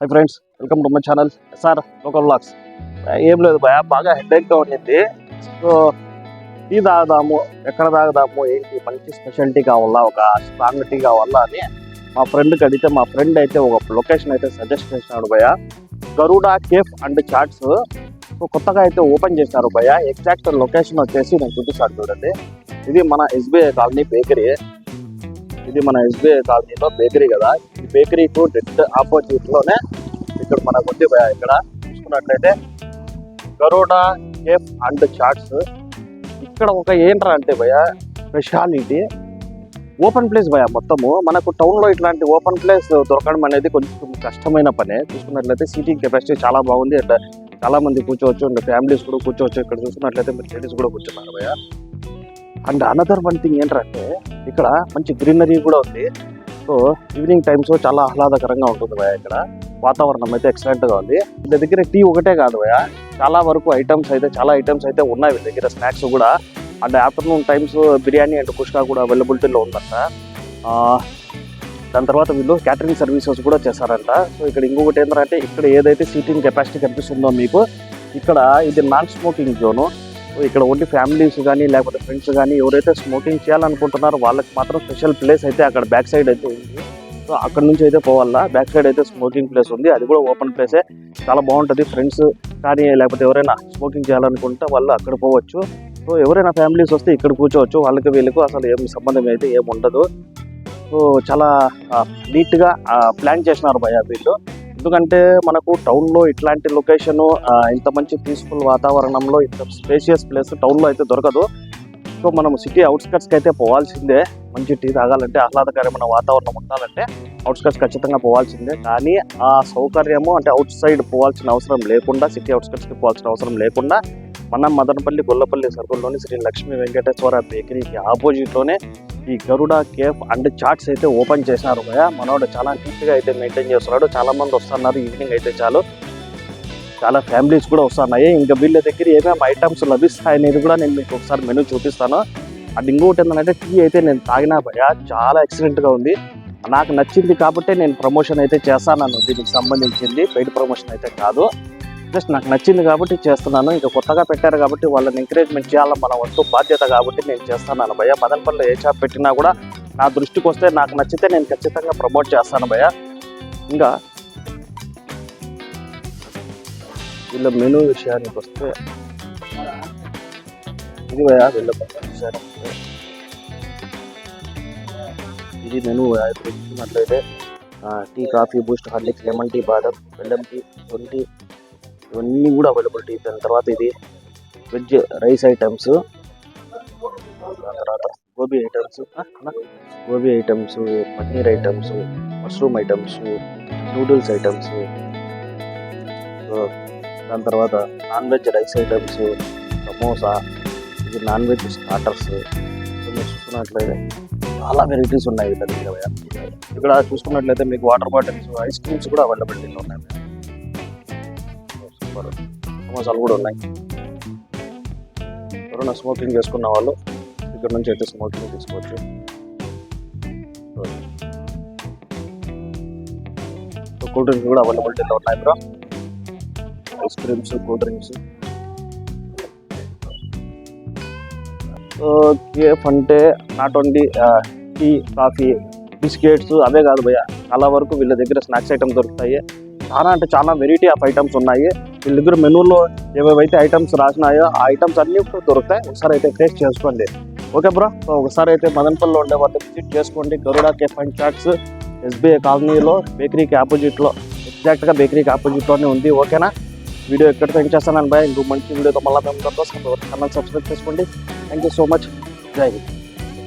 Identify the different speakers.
Speaker 1: Hi friends welcome to my channel sir local vlogs ఏం లేదు భయ బాగా హెడేక్గా ఉండింది. సో టీ తాగుదాము ఎక్కడ తాగుదాము ఏంటి మంచి స్పెషాలిటీ కావాలా ఒక స్ట్రాంగ్ టీ కావాలా అని మా ఫ్రెండ్కి అడిగితే మా ఫ్రెండ్ అయితే ఒక లొకేషన్ అయితే సజెస్ట్ చేసినాడు భయ. Garuda cafe and chats. So కొత్తగా అయితే ఓపెన్ చేశారు భయ. ఎగ్జాక్ట్ లొకేషన్ వచ్చేసి నేను చూపిస్తాను చూడండి. ఇది మన ఎస్బీఐ కాలనీ బేకరీ ఇది మన ఎస్బీఐ కాలనీలో బేకరీ కదా. ఈ బేకరీకు డెట్ ఆపోజిట్లోనే ఇక్కడ మనకు ఉంది ఇక్కడ. చూసుకున్నట్లయితే గరుడా కేఫ్ అండ్ చాట్స్. ఇక్కడ ఒక ఏంట్రా అంటే భయ స్పెషాలిటీ. ఓపెన్ ప్లేస్ భయ మొత్తము. మనకు టౌన్లో ఇట్లాంటి ఓపెన్ ప్లేస్ దొరకడం అనేది కొంచెం కష్టమైన పనే. చూసుకున్నట్లయితే సీటింగ్ కెపాసిటీ చాలా బాగుంది. అండ్ చాలా మంది కూర్చోవచ్చు అండ్ ఫ్యామిలీస్ కూడా కూర్చోవచ్చు. ఇక్కడ చూసుకున్నట్లయితే మీరు లేడీస్ కూడా కూర్చున్నారు భయ. అండ్ అనదర్ వన్ థింగ్ ఏంటంటే ఇక్కడ మంచి గ్రీనరీ కూడా ఉంది. సో ఈవినింగ్ టైమ్స్ చాలా ఆహ్లాదకరంగా ఉంటుంది భయ ఇక్కడ. వాతావరణం అయితే ఎక్సలెంట్గా ఉంది. వీళ్ళ దగ్గర టీ ఒకటే కాదు భయ చాలా వరకు ఐటమ్స్ అయితే చాలా ఐటమ్స్ అయితే ఉన్నాయి వీళ్ళ దగ్గర. స్నాక్స్ కూడా. And afternoon times biryani and kushka కూడా అవైలబిలిటీలో ఉందంట. ఆ, దాని తర్వాత వీళ్ళు క్యాటరింగ్ సర్వీసెస్ కూడా చేస్తారంట సో ఇక్కడ ఇంకొకటి ఏంటంటే ఇక్కడ ఏదైతే సీటింగ్ కెపాసిటీ కనిపిస్తుందో మీకు ఇక్కడ ఇది నాన్ స్మోకింగ్ జోను ఇక్కడ ఓన్లీ ఫ్యామిలీస్ కానీ లేకపోతే ఫ్రెండ్స్ కానీ ఎవరైతే స్మోకింగ్ చేయాలనుకుంటున్నారో వాళ్ళకి మాత్రం స్పెషల్ ప్లేస్ అయితే అక్కడ బ్యాక్ సైడ్ అయితే ఉంది. సో అక్కడ నుంచి అయితే పోవాలా? బ్యాక్ సైడ్ అయితే స్మోకింగ్ ప్లేస్ ఉంది. అది కూడా ఓపెన్ ప్లేసే. చాలా బాగుంటుంది. ఫ్రెండ్స్ కానీ లేకపోతే ఎవరైనా స్మోకింగ్ చేయాలనుకుంటే వాళ్ళు అక్కడ పోవచ్చు. సో ఎవరైనా ఫ్యామిలీస్ వస్తే ఇక్కడ కూర్చోవచ్చు. వాళ్ళకి వీళ్ళకు అసలు ఏం సంబంధం అయితే ఏమి ఉండదు. సో చాలా నీట్గా ప్లాన్ చేసినారు భయ వీళ్ళు. ఎందుకంటే మనకు టౌన్లో ఇట్లాంటి లొకేషన్ ఇంత మంచి పీస్ఫుల్ వాతావరణంలో ఇంత స్పేషియస్ ప్లేస్ టౌన్లో అయితే దొరకదు. సో మనం సిటీ అవుట్స్కట్స్కి అయితే పోవాల్సిందే. మంచి టీ తాగాలంటే ఆహ్లాదకరమైన వాతావరణం ఉండాలంటే అవుట్స్కట్స్ ఖచ్చితంగా పోవాల్సిందే. కానీ ఆ సౌకర్యము అంటే అవుట్ సైడ్ పోవాల్సిన అవసరం లేకుండా సిటీ అవుట్స్కట్స్కి పోవాల్సిన అవసరం లేకుండా మనం మదనపల్లి గొల్లపల్లి సర్కుల్లోని శ్రీ లక్ష్మీ వెంకటేశ్వర బేకరీకి ఆపోజిట్లోనే ఈ గరుడ కేఫ్ అండ్ చాట్స్ అయితే ఓపెన్ చేసినారు కదా మనోడు చాలా నీట్గా అయితే మెయింటైన్ చేస్తున్నాడు. చాలా మంది వస్తున్నారు. ఈవినింగ్ అయితే చాలు. చాలా ఫ్యామిలీస్ కూడా వస్తున్నాయి. ఇంకా వీళ్ళ దగ్గర ఏమేమి ఐటమ్స్ లభిస్తాయి అనేది కూడా నేను మీకు ఒకసారి మెనూ చూపిస్తాను. అండ్ ఇంకొకటి ఏంటంటే టీ అయితే నేను తాగినా భయ చాలా ఎక్సలెంట్గా ఉంది. నాకు నచ్చింది కాబట్టి నేను ప్రమోషన్ అయితే చేస్తాను దీనికి సంబంధించింది. పెయిడ్ ప్రమోషన్ అయితే కాదు. జస్ట్ నాకు నచ్చింది కాబట్టి చేస్తున్నాను. ఇంకా కొత్తగా పెట్టారు కాబట్టి వాళ్ళని ఎంకరేజ్మెంట్ చేయాలని మన వంతు బాధ్యత కాబట్టి నేను చేస్తున్నాను భయ్య మదనపల్లిలో ఏ షాప్ పెట్టినా కూడా నా దృష్టికి వస్తే నాకు నచ్చితే నేను ఖచ్చితంగా ప్రమోట్ చేస్తాను భయ్య ఇంకా వీళ్ళ మెనూ విషయానికి వస్తే ఇది భయ వీళ్ళ విషయానికి ఇది మెనూ ఇప్పుడు tea coffee Boost Horlicks lemon tea బాదం బెల్లం టీ ట్వంటీ ఇవన్నీ కూడా అవైలబిలిటీ దాని తర్వాత ఇది వెజ్ రైస్ ఐటమ్స్ దాని తర్వాత gobi items gobi items paneer items mushroom items noodles items దాని తర్వాత non veg rice items samosa ఇది నాన్ వెజ్ స్టార్టర్స్ మీరు చూసుకున్నట్లయితే చాలా వెరైటీస్ ఉన్నాయి ఇక్కడ ఇక్కడ చూసుకున్నట్లయితే మీకు వాటర్ బాటిల్స్ ఐస్ క్రీమ్స్ కూడా అవైలబిలిటీలో ఉన్నాయి. నెంబర్ సమోసాలు కూడా ఉన్నాయి. ఎవరైనా స్మోకింగ్ చేసుకున్న వాళ్ళు ఇక్కడ నుంచి అయితే స్మోకింగ్ తీసుకోవచ్చు. కూల్ డ్రింక్స్ కూడా అవైలబిలిటీలో ఉన్నాయి bro. Ice creams cool drinks. Cafe అంటే not only tea coffee biscuits అవే కాదు భయ్య. చాలా వరకు వీళ్ళ దగ్గర స్నాక్స్ ఐటమ్స్ దొరుకుతాయి. చాలా అంటే చాలా వెరైటీ ఆఫ్ ఐటమ్స్ ఉన్నాయి. వీళ్ళ దగ్గర మెనూలో ఏవేవైతే ఐటమ్స్ రాసినాయో ఆ ఐటమ్స్ అన్నీ కూడా దొరుకుతాయి. ఒకసారి అయితే టేస్ట్ చేసుకోండి. ఓకే బ్రో సో ఒకసారి అయితే మదనపల్లిలో ఉండే వాళ్ళు విజిట్ చేసుకోండి. Garuda cafe and chats SBI కాలనీలో బేకరీకి ఆపోజిట్లో ఎగ్జాక్ట్గా బేకరీకి ఆపోజిట్లోనే ఉంది. ఓకేనా వీడియో ఎక్కడితో ఏం చేస్తాను బాయ్ ఇంకో మంచి వీడియోతో మళ్ళీ మేము ఛానల్ సబ్స్క్రైబ్ చేసుకోండి. Thank you so much Jai Hind.